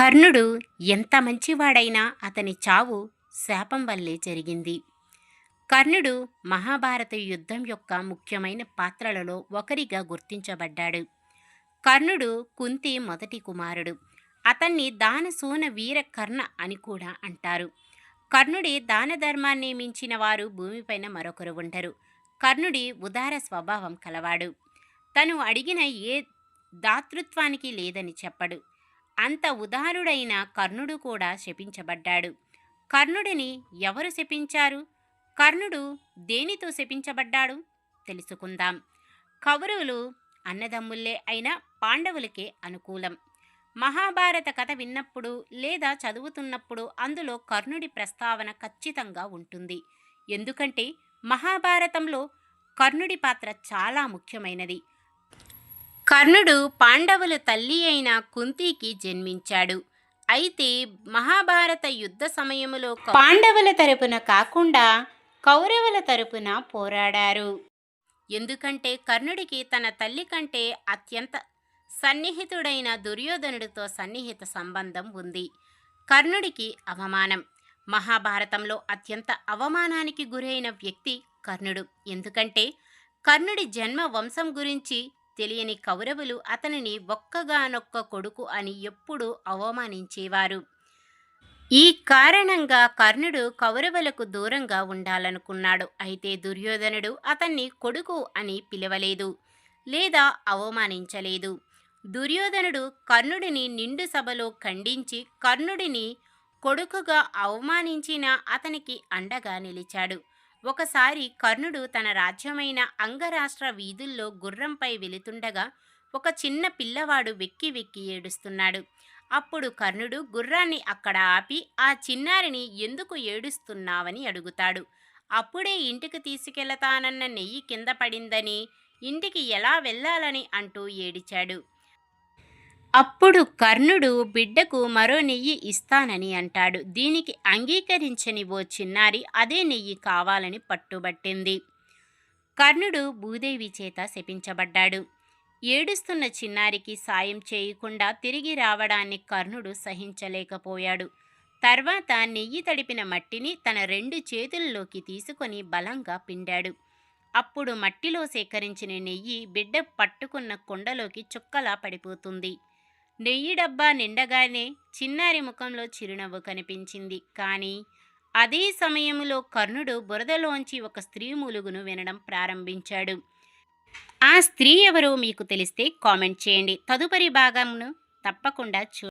కర్ణుడు ఎంత మంచివాడైనా అతని చావు శాపం వల్లే జరిగింది. కర్ణుడు మహాభారత యుద్ధం యొక్క ముఖ్యమైన పాత్రలలో ఒకరిగా గుర్తించబడ్డాడు. కర్ణుడు కుంతి మొదటి కుమారుడు. అతన్ని దానసూన వీర కర్ణ అని కూడా అంటారు. కర్ణుడి దాన ధర్మాన్ని మించిన వారు భూమిపైన మరొకరు ఉండరు. కర్ణుడి ఉదార స్వభావం కలవాడు. తను అడిగిన ఏ దాతృత్వానికి లేదని చెప్పడు. అంత ఉదారుడైన కర్ణుడు కూడా శపించబడ్డాడు. కర్ణుడిని ఎవరు శపించారు? కర్ణుడు దేనితో శపించబడ్డాడు? తెలుసుకుందాం. కౌరవులు అన్నదమ్ముల్లే అయిన పాండవులకే అనుకూలం. మహాభారత కథ విన్నప్పుడు లేదా చదువుతున్నప్పుడు అందులో కర్ణుడి ప్రస్తావన ఖచ్చితంగా ఉంటుంది. ఎందుకంటే మహాభారతంలో కర్ణుడి పాత్ర చాలా ముఖ్యమైనది. కర్ణుడు పాండవుల తల్లి అయిన కుంతికి జన్మించాడు. అయితే మహాభారత యుద్ధ సమయంలో పాండవుల తరపున కాకుండా కౌరవుల తరపున పోరాడారు. ఎందుకంటే కర్ణుడికి తన తల్లి కంటే అత్యంత సన్నిహితుడైన దుర్యోధనుడితో సన్నిహిత సంబంధం ఉంది. కర్ణుడికి అవమానం. మహాభారతంలో అత్యంత అవమానానికి గురైన వ్యక్తి కర్ణుడు. ఎందుకంటే కర్ణుడి జన్మ వంశం గురించి తెలియని కౌరవులు అతనిని ఒక్కగానొక్క కొడుకు అని ఎప్పుడూ అవమానించేవారు. ఈ కారణంగా కర్ణుడు కౌరవులకు దూరంగా ఉండాలనుకున్నాడు. అయితే దుర్యోధనుడు అతన్ని కొడుకు అని పిలవలేదు లేదా అవమానించలేదు. దుర్యోధనుడు కర్ణుడిని నిండు సభలో ఖండించి కర్ణుడిని కొడుకుగా అవమానించిన అతనికి అండగా నిలిచాడు. ఒకసారి కర్ణుడు తన రాజ్యమైన అంగరాష్ట్ర వీధుల్లో గుర్రంపై వెళుతుండగా ఒక చిన్న పిల్లవాడు వెక్కి వెక్కి ఏడుస్తున్నాడు. అప్పుడు కర్ణుడు గుర్రాన్ని అక్కడ ఆపి ఆ చిన్నారిని ఎందుకు ఏడుస్తున్నావని అడుగుతాడు. అప్పుడే ఇంటికి తీసుకెళతానన్న నెయ్యి కింద పడిందని ఇంటికి ఎలా వెళ్ళాలని అంటూ ఏడిచాడు. అప్పుడు కర్ణుడు బిడ్డకు మరో నెయ్యి ఇస్తానని అంటాడు. దీనికి అంగీకరించని ఓ చిన్నారి అదే నెయ్యి కావాలని పట్టుబట్టింది. కర్ణుడు భూదేవి చేత శపించబడ్డాడు. ఏడుస్తున్న చిన్నారికి సాయం చేయకుండా తిరిగి రావడాన్ని కర్ణుడు సహించలేకపోయాడు. తర్వాత నెయ్యి తడిపిన మట్టిని తన రెండు చేతుల్లోకి తీసుకొని బలంగా పిండాడు. అప్పుడు మట్టిలో సేకరించిన నెయ్యి బిడ్డ పట్టుకున్న కుండలోకి చుక్కలా పడిపోతుంది. నెయ్యి డబ్బా నిండగానే చిన్నారి ముఖంలో చిరునవ్వు కనిపించింది. కానీ అదే సమయంలో కర్ణుడు బురదలోంచి ఒక స్త్రీ మూలుగును వినడం ప్రారంభించాడు. ఆ స్త్రీ ఎవరో మీకు తెలిస్తే కామెంట్ చేయండి. తదుపరి భాగంను తప్పకుండా చూ